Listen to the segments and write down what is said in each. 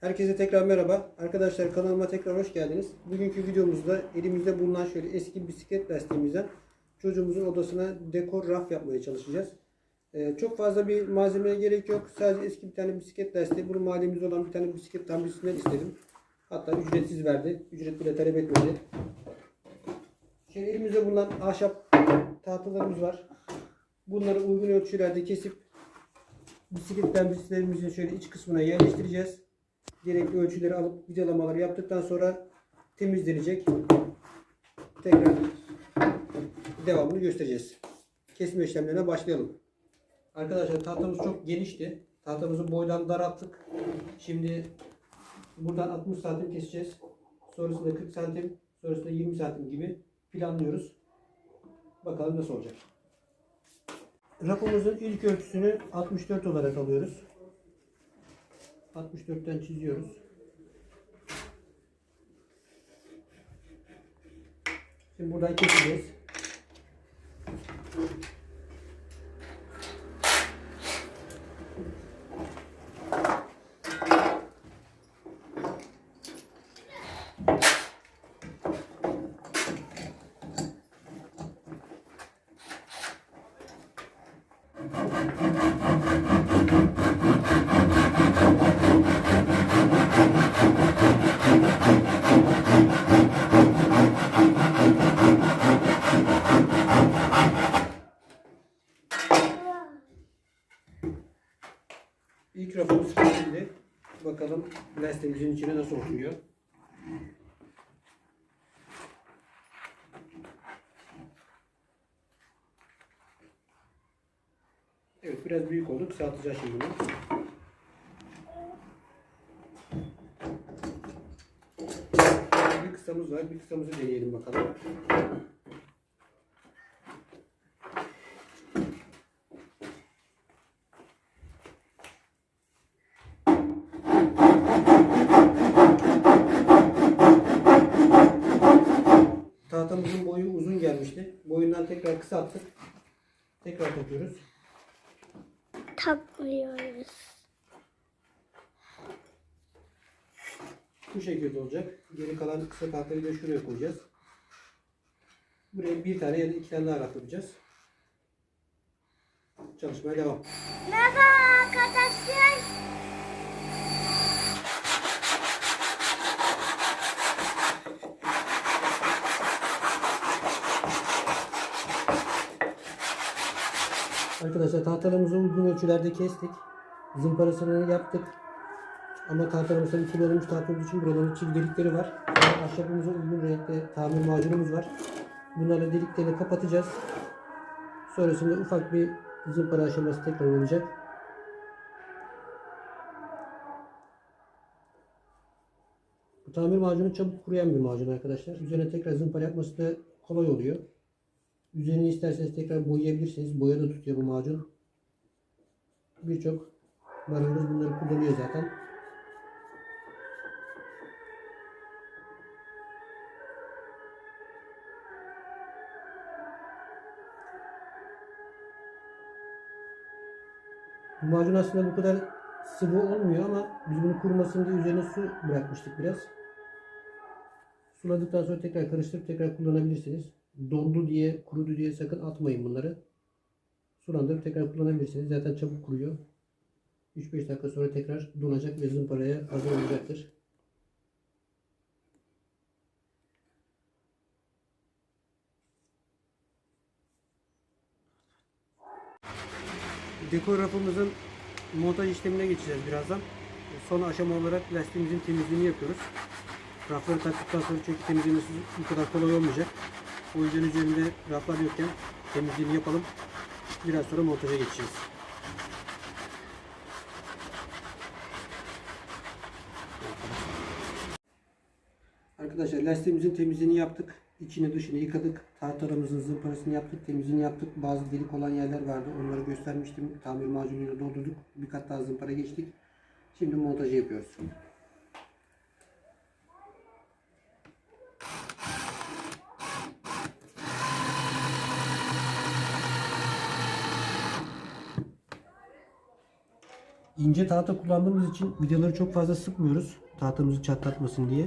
Herkese tekrar merhaba. Arkadaşlar kanalıma tekrar hoş geldiniz. Bugünkü videomuzda elimizde bulunan şöyle eski bisiklet lastiğimizden çocuğumuzun odasına dekor raf yapmaya çalışacağız. Ee, çok fazla bir malzemeye gerek yok. Sadece eski bir tane bisiklet lastiği. Bunu mahallemizde olan bir tane bisiklet tamircisinden istedim. Hatta ücretsiz verdi. Ücret bile talep etmedi. Şimdi elimizde bulunan ahşap tahtalarımız var. Bunları uygun ölçülerde kesip bisiklet lastiklerimizin şöyle iç kısmına yerleştireceğiz. Gerekli ölçüleri alıp vidalamaları yaptıktan sonra temizlenecek. Tekrar devamını göstereceğiz. Kesme işlemlerine başlayalım. Arkadaşlar tahtamız çok genişti. Tahtamızı boydan daralttık. Şimdi buradan 60 santim keseceğiz. Sonrasında 40 santim, sonrasında 20 santim gibi planlıyoruz. Bakalım nasıl olacak. Rafımızın ilk ölçüsünü 64 olarak alıyoruz. 64'ten çiziyoruz. Şimdi buradan keseceğiz. İlk rafımız kesildi. Bakalım lastiğimizin içine nasıl oturuyor. Evet biraz büyük oldu. Kısaltacağız şimdi bunu. Bir kısamız var. Bir kısamızı deneyelim bakalım. Tekrar kısalttık. Tekrar takıyoruz. takmıyoruz. Bu şekilde olacak. Geri kalan kısa tahtayı da şuraya koyacağız. Buraya bir tane ya da iki tane daha raf yapacağız. Çalışmaya devam. Merhaba arkadaşlar. Arkadaşlar tahtalarımızı uygun ölçülerde kestik. Zımparasını yaptık. Ama tahtalarımızda ikili olmuş tahta olduğu için buraların çivi delikleri var. Ahşabımıza uygun renkte tamir macunumuz var. Bunlarla deliklerini kapatacağız. Sonrasında ufak bir zımpara aşaması tekrar olacak. Bu tamir macunu çabuk kuruyan bir macun arkadaşlar. Üzerine tekrar zımpara yapması da kolay oluyor. Üzerini isterseniz tekrar boyayabilirsiniz. Boya da tutuyor bu macun. Birçok marangoz bunları kullanıyor zaten. Bu macun aslında bu kadar sıvı olmuyor ama biz bunu kurumasın diye üzerine su bırakmıştık biraz. Suladıktan sonra tekrar karıştırıp tekrar kullanabilirsiniz. Dondu diye, kurudu diye sakın atmayın bunları. Sulandırıp tekrar kullanabilirsiniz. Zaten çabuk kuruyor. 3-5 dakika sonra tekrar donacak ve zımparaya hazır olacaktır. Dekor rafımızın montaj işlemine geçeceğiz birazdan. Son aşama olarak lastiğimizin temizliğini yapıyoruz. Rafları taktıktan sonra çünkü temizlemesi bu kadar kolay olmayacak. O yüzden üzerinde raflar yokken temizliğini yapalım. Biraz sonra montaja geçeceğiz. Arkadaşlar lastiğimizin temizliğini yaptık. İçini dışını yıkadık. Tahtalarımızın zımparasını yaptık. Temizliğini yaptık. Bazı delik olan yerler vardı. Onları göstermiştim. Tamir macunuyla doldurduk. Bir kat daha zımpara geçtik. Şimdi montajı yapıyoruz. İnce tahta kullandığımız için vidaları çok fazla sıkmıyoruz. Tahtamızı çatlatmasın diye.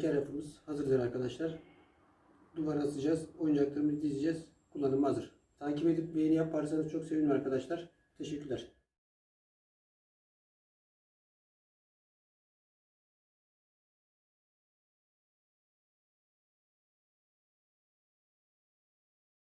Teker yapımız hazırdır arkadaşlar. Duvara asacağız. Oyuncaklarımızı dizeceğiz. Kullanıma hazır. Takip edip beğeni yaparsanız çok sevinirim arkadaşlar. Teşekkürler.